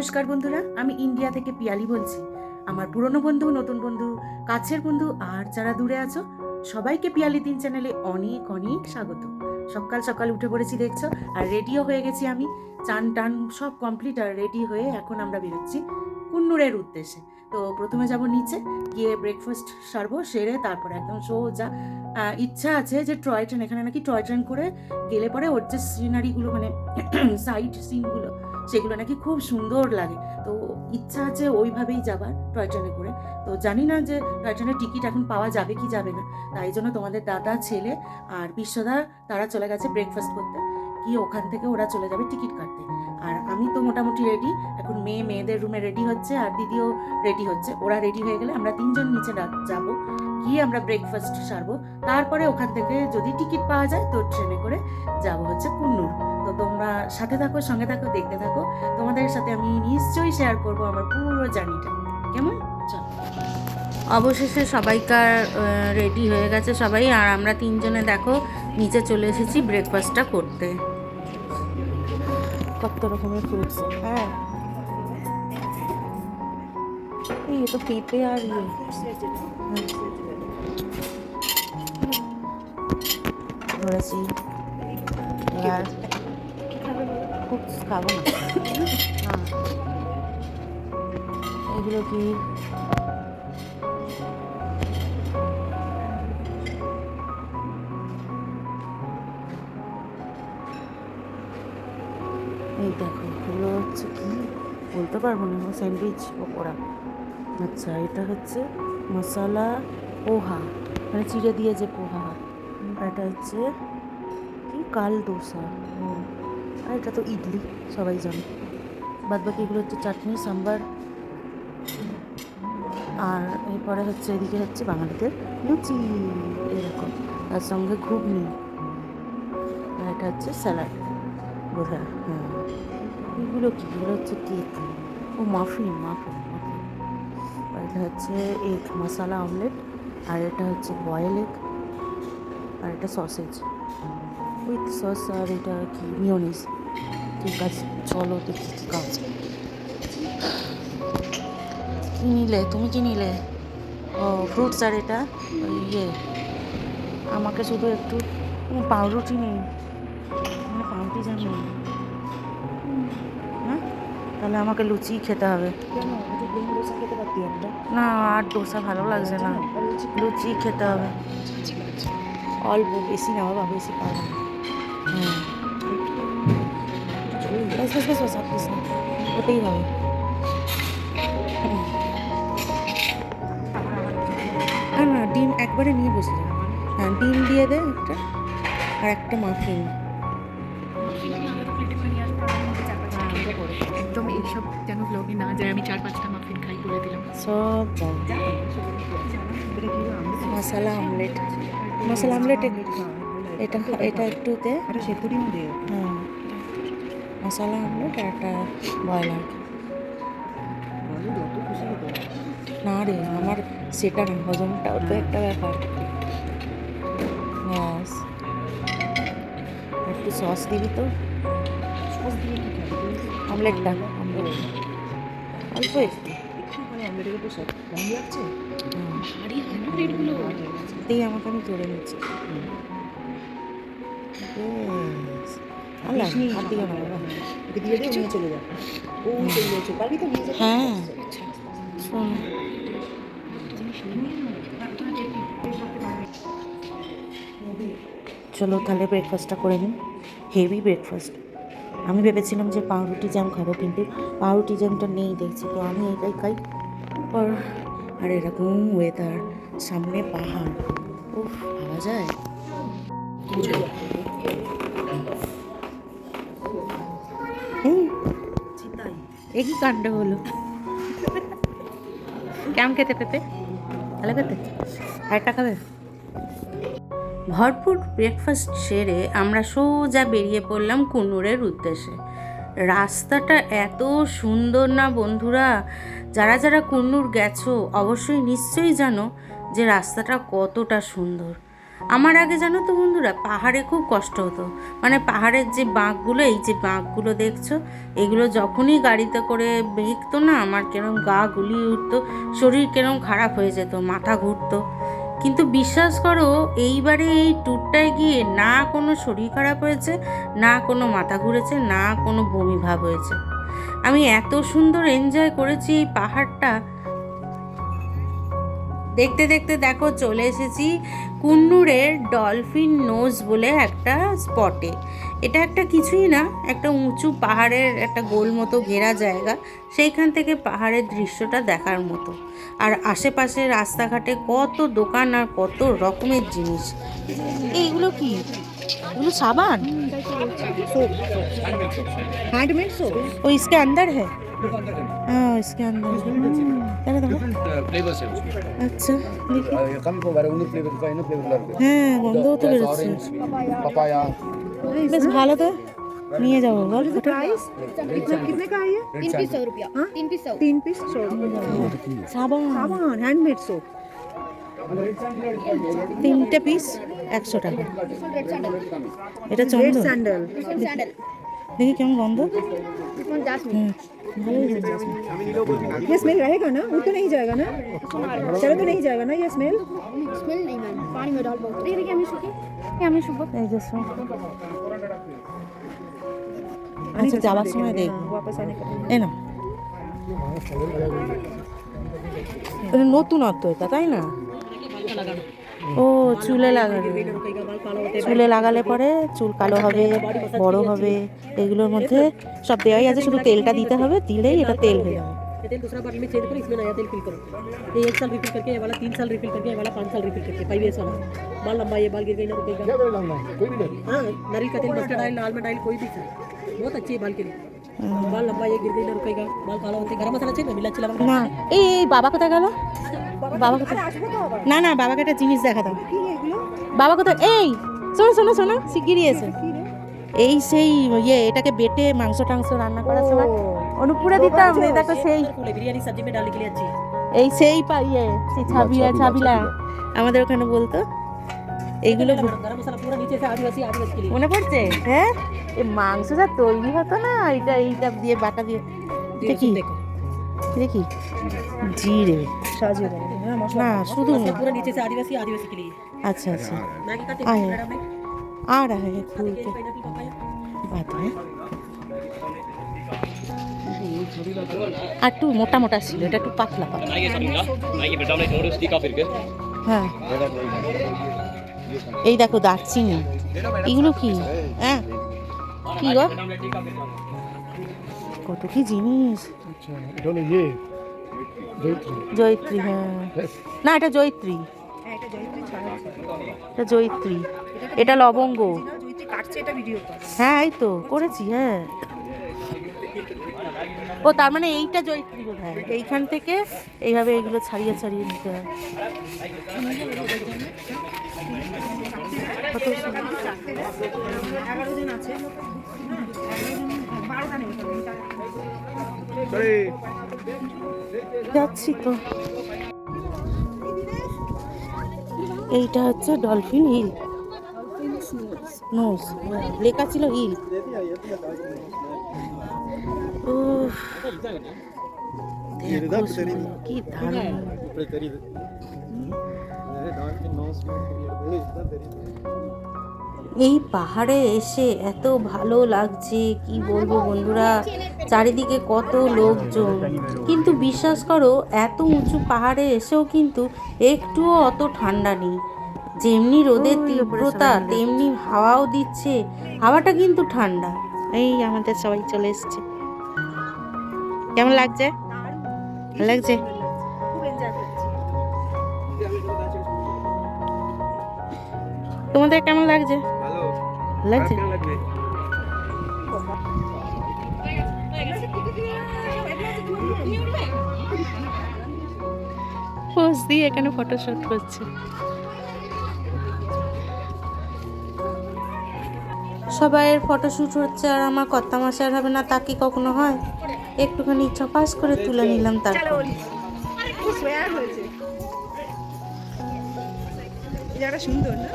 নমস্কার বন্ধুরা, আমি ইন্ডিয়া থেকে পিয়ালি বলছি। আমার পুরনো বন্ধু, নতুন বন্ধু, কাছের বন্ধু আর যারা দূরে আছো, সবাইকে পিয়ালি তিন চ্যানেলে অনেক অনেক স্বাগত। সকাল সকাল উঠে পড়েছি, দেখছ? আর রেডিও হয়ে গেছি আমি। চান টান সব কমপ্লিট আর রেডি হয়ে এখন আমরা বেরোচ্ছি কুন্নুরের উদ্দেশ্যে। তো প্রথমে যাব নিচে, গিয়ে ব্রেকফাস্ট সারবো, সেরে তারপর একদম সোজা ইচ্ছা আছে যে টয় ট্রেন এখানে নাকি টয় ট্রেন করে গেলে পরে ওর যে সিনারিগুলো মানে সাইড সিনগুলো সেগুলো নাকি খুব সুন্দর লাগে। তো ইচ্ছা আছে ওইভাবেই যাবার টয় ট্রেনে করে। তো জানি না যে টয় ট্রেনের টিকিট এখন পাওয়া যাবে কি যাবে না। তাই জন্য তোমাদের দাদা, ছেলে আর বিশ্বদা, তারা চলে গেছে ব্রেকফাস্ট করতে। গিয়ে ওখান থেকে ওরা চলে যাবে টিকিট কাটতে। আর আমি তো মোটামুটি রেডি এখন মেয়ে, মেয়েদের রুমে রেডি হচ্ছে আর দিদিও রেডি হচ্ছে। ওরা রেডি হয়ে গেলে আমরা তিনজন নিচে যাব। গিয়ে আমরা ব্রেকফাস্ট সারবো। তারপরে ওখান থেকে যদি টিকিট পাওয়া যায় তো ট্রেনে করে যাব হচ্ছে কুন্নুর। তোমরা সাথে থাকো, সঙ্গে থাকো, দেখতে থাকো। তোমাদের সাথে আমি নিশ্চয়ই শেয়ার করব আমার পুরো জার্নিটা কেমন? চলো। অবশেষে সবাইকার রেডি হয়ে গেছে সবাই। আর আমরা তিনজনে দেখো, নিচে চলে এসেছি ব্রেকফাস্টটা করতে। কত রকমের ফ্রুটস হ্যাঁ। এই তো পেঁপে আর ইয়ে। ধরেছি। এবার ফ্রুটস খাব না। না। এগুলো কি? এই দেখো, এগুলো হচ্ছে কি? বলতে পারব না স্যান্ডউইচ পকোড়া। আচ্ছা এটা হচ্ছে মশলা পোহা মানে চিড়ে দিয়ে যে পোহা এটা হচ্ছে কি? কাল দোসা। আর এটা তো ইডলি, সবাই জানে। বাদ বাকি এগুলো হচ্ছে চাটনি, সাম্বার। আর এরপরে হচ্ছে, এদিকে হচ্ছে বাঙালিদের লুচি, এরকম। তার সঙ্গে ঘুগনি। আর এটা হচ্ছে স্যালাড, বোধহয়। হ্যাঁ এগুলো কি? এগুলো হচ্ছে কেক। ও, মাফিন মাফিন মাফিন। আর এটা হচ্ছে এগ মশালা অমলেট আর এটা হচ্ছে বয়েল এগ আর এটা সসেজ উইথ সস আর এটা কি মিওনিস ঠিক আছে, চলো দেখি কী কাজ কী নিলে? তুমি কি নিলে? ও ফ্রুটস আর এটা? ইয়ে। আমাকে শুধু একটু পাউরুটি নেই। মানে পাউরুটি জানি হ্যাঁ? তাহলে আমাকে লুচি খেতে হবে। না, আর ডোসা ভালো লাগছে না। লুচি খেতে হবে। অল্প, বেশি না বাবা, বেশি হুম বাস বাস বাস বাস আর কিছু না ওটাই হবে। আর না ডিম একবারে নিয়ে বসে যাবে। হ্যাঁ ডিম দিয়ে দে একটা আর একটা মাফিন একদম এইসব যেন ব্লগে না যায় আমি চার পাঁচটা মাফিন খাই বলে দিলাম। সব মশলা অমলেট মশলা অমলেট এটা এটা একটু দে হ্যাঁ মশলা অমলেট আর একটা ব্রয়লার। না। রে আমার সেটা না হজমটাও তো একটা ব্যাপার। ব্যাস। একটু সস দিবি তো। অমলেটটা অমলেট। অল্প একটু। হয়। আমাকে আমি তুলে নিচ্ছি। হ্যাঁ শোন চলো তাহলে ব্রেকফাস্টটা করে নিন হেভি ব্রেকফাস্ট আমি ভেবেছিলাম যে পাউরুটি জ্যাম খাব কিন্তু পাউরুটি জ্যামটা নেই দেখছি তো আমি এটাই খাই। আর আর এরকম ওয়েদার সামনে পাহাড়। উফ ভাবা যায়? এ কি কাণ্ড হলো? কেমন খেতে পেতে ভালো খেতে? আরেকটা খাবে? ভরপুর ব্রেকফাস্ট সেরে আমরা সোজা বেরিয়ে পড়লাম কুন্নুরের উদ্দেশ্যে। রাস্তাটা এত সুন্দর না বন্ধুরা? যারা যারা কুন্নুর গেছো, অবশ্যই নিশ্চয়ই জানো যে রাস্তাটা কতটা সুন্দর। আমার আগে জানো তো বন্ধুরা, পাহাড়ে খুব কষ্ট হতো। মানে পাহাড়ের যে বাঁকগুলো এই যে বাঁকগুলো দেখছ, এগুলো যখনই গাড়িতে করে বেঁকতো না, আমার কেরম গা গুলিয়ে উঠতো, শরীর কেরম খারাপ হয়ে যেত, মাথা ঘুরতো। কিন্তু বিশ্বাস করো, এইবারে এই ট্যুরটায় গিয়ে না কোনো শরীর খারাপ হয়েছে, না কোনো মাথা ঘুরেছে, না কোনো বমি ভাব হয়েছে। আমি এত সুন্দর এনজয় করেছি এই পাহাড়টা দেখতে দেখতে দেখো চলে এসেছি কুন্নুরের ডলফিন নোজ বলে একটা স্পটে। এটা একটা কিছুই না একটা উঁচু পাহাড়ের একটা গোল মতো ঘেরা জায়গা সেইখান থেকে পাহাড়ের দৃশ্যটা দেখার মতো। আর আশেপাশে রাস্তাঘাটে কত দোকান আর কত রকমের জিনিস। এইগুলো কি? এগুলো সাবান? হ্যান্ডমেড সোপ ও ইসকে আন্দার হ্যাঁ। इसके अंदर है देखो फ्लेवर्स है उसमें আচ্ছা দেখি ये कम को बारे उन्हें फ्लेवर का इन्हें फ्लेवर लग হ্যাঁ গন্ধও তো বেরোচ্ছে ऑरेंज पपाया বেশ ভালো তো নিয়ে যাবো বল प्राइस कितने का है ये तीन पीस सौ रुपया हाँ? तीन पीस सौ तीन पीस सौ সাবান सामान हैंडमेड सोप তিনটে পিস একশো টাকা रेड सैंडल এটা red Chandan sandal this one sandal দেখি কেমন গন্ধ दिस वन जास्मिन হুম ভালোই গন্ধ ये स्मेल रहेगा ना वो तो नहीं जाएगा ना चलो तो नहीं जाएगा ना ये स्मेल स्मेल नहीं मैम पानी में डाल बहुत देखिए देखिए हमें शुक्र ये हमें शुक्र এই যে শোন। আচ্ছা যাওয়ার সময় দেখবো वापस आने का এ না এটা নতুনত্ব এটা তাই না ও চুলে লাগানো চুলে লাগালে পরে চুল কালো হবে বড় হবে এগুলোর মধ্যে সব দেওয়াই আছে শুধু তেলটা দিতে হবে দিলেই এটা তেল হয়ে যাবে ये तेल दूसरा बाटल में चेंज करो इसमें नया तेल फिल करो ये एक साल रिफिल करके ये वाला तीन साल रिफिल करके ये वाला पाँच साल रिफिल करके फाइव ईयर्स वाला बाल लंबा ये बाल गिर गई ना रुकेगा क्या बेड़ा लाऊंगा कोई भी नहीं हाँ नारियल का तेल मस्टर्ड ऑयल आलमंड ऑयल कोई भी सर बहुत अच्छी है बाल के लिए बाल लंबा ये गिर गई ना रुकेगा बाल काला होते गरम मसाला चाहिए ना मिला चिला না এই এই বাবা কোথায় না না বাবাকে একটা জিনিস দেখাতাম বাবা কোথায়? এই শোনো শোনো শোনো শিগগিরই এসে। এই সেই ইয়ে এটাকে বেটে মাংস টাংস রান্না করার সময় অনুপুরে দিতাম দেখো সেই। বিরিয়ানি সবজি মে ডালকে লিয়ে এই সেই পা ইয়ে সেই ছাবিলা। ছাবিলা আমাদের ওখানে বলতো এইগুলো মনে পড়ছে? হ্যাঁ? এই মাংসটা তৈরি হতো না এটা এইটা দিয়ে বাটা দিয়ে দেখো। দেখি জিরে शाजी हाँ मसाला না শুধু मसाला पूरा नीचे से आदिवासी आदिवासी के लिए अच्छा अच्छा मैगी का आया। तेल में आ रहा है फूल ये के पाइनएप्पल पपाया बात है আর একটু মোটা মোটা ছিল এটা একটু পাতলা পাতলা হ্যাঁ এই দেখো দারচিনি এগুলো কি হ্যাঁ কি গো কত কি জিনিস? আচ্ছা, ইয়ে, জয়ত্রী। হ্যাঁ।, হ্যাঁ। না এটা জয়ত্রী। এটা জয়ত্রী এটা লবঙ্গ। হ্যাঁ এই তো করেছি হ্যাঁ। ও তার মানে এইটা জয়ত্রী বোধ হয়। এইখান থেকে এইভাবে এগুলো ছাড়িয়ে ছাড়িয়ে নিতে হয়। আছে। যাচ্ছি তো। এইটা হচ্ছে ডলফিন হিল। নোজ লেখা ছিল হিল। ও কি দারুণ। এই পাহাড়ে এসে এত ভালো লাগছে কি বলব বন্ধুরা? চারিদিকে কত লোকজন। কিন্তু বিশ্বাস করো এত উঁচু পাহাড়ে এসেও কিন্তু একটুও অত ঠান্ডা নেই। যেমনি রোদের তীব্রতা তেমনি হাওয়াও দিচ্ছে। হাওয়াটা কিন্তু ঠান্ডা। এই আমাদের সবাই চলে এসছে। কেমন লাগছে? ভালো লাগছে? তোমাদের কেমন লাগছে? ভালো। লাগছে? দিয়ে এখানে ফটোশ্যুট করছে। সবাইয়ের ফটোশ্যুট হচ্ছে আর আমার কর্তা মাসার হবে না তা কি কখনো হয়? একটুখানি ছপাস করে তুলে নিলাম তারপর। জায়গাটা সুন্দর না?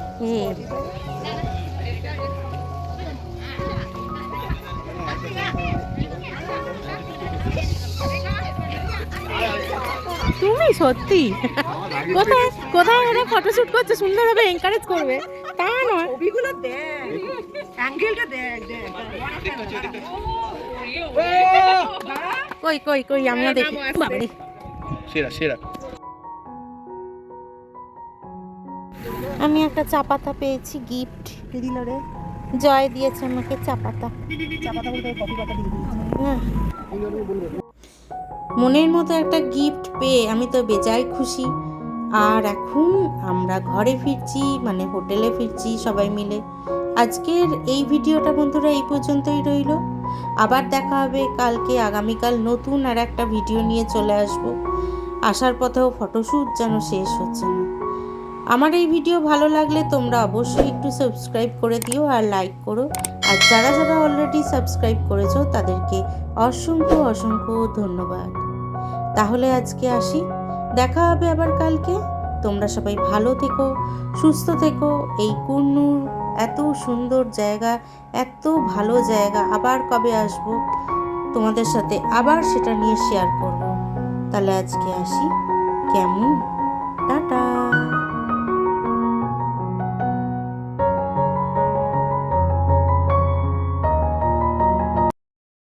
তুমি সত্যি? কোথায় কোথায় ওরা ফটোশুট করছে? সুন্দরভাবে এনকারেজ করবে। তা নয়। ছবিগুলো দেখ। অ্যাঙ্গেলটা দেখ দেখ। কই কই কই আমিও দেখি। বাবারে। সেরা সেরা। আমি একটা চা পাতা পেয়েছি গিফট দিল রে? জয় দিয়েছে আমাকে চা পাতা হ্যাঁ। মনের মতো একটা গিফট পেয়ে আমি তো বেজায় খুশি। আর এখন আমরা ঘরে ফিরছি মানে হোটেলে ফিরছি সবাই মিলে। আজকের এই ভিডিওটা বন্ধুরা এই পর্যন্তই রইল। আবার দেখা হবে কালকে, আগামীকাল নতুন আর একটা ভিডিও নিয়ে চলে আসব। আসার পথেও ফটোশ্যুট যেন শেষ হচ্ছে না। আমার এই ভিডিও ভালো লাগলে তোমরা অবশ্যই একটু সাবস্ক্রাইব করে দিও আর লাইক করো। আর যারা যারা অলরেডি সাবস্ক্রাইব করেছ, তাদেরকে অসংখ্য অসংখ্য ধন্যবাদ। তাহলে আজকে আসি। দেখা হবে আবার কালকে। তোমরা সবাই ভালো থেকো, সুস্থ থেকো। এই কুন্নুর এত সুন্দর জায়গা, এত ভালো জায়গা। আবার কবে আসব? তোমাদের সাথে আবার সেটা নিয়ে শেয়ার করব। তাহলে আজকে আসি। কেমন?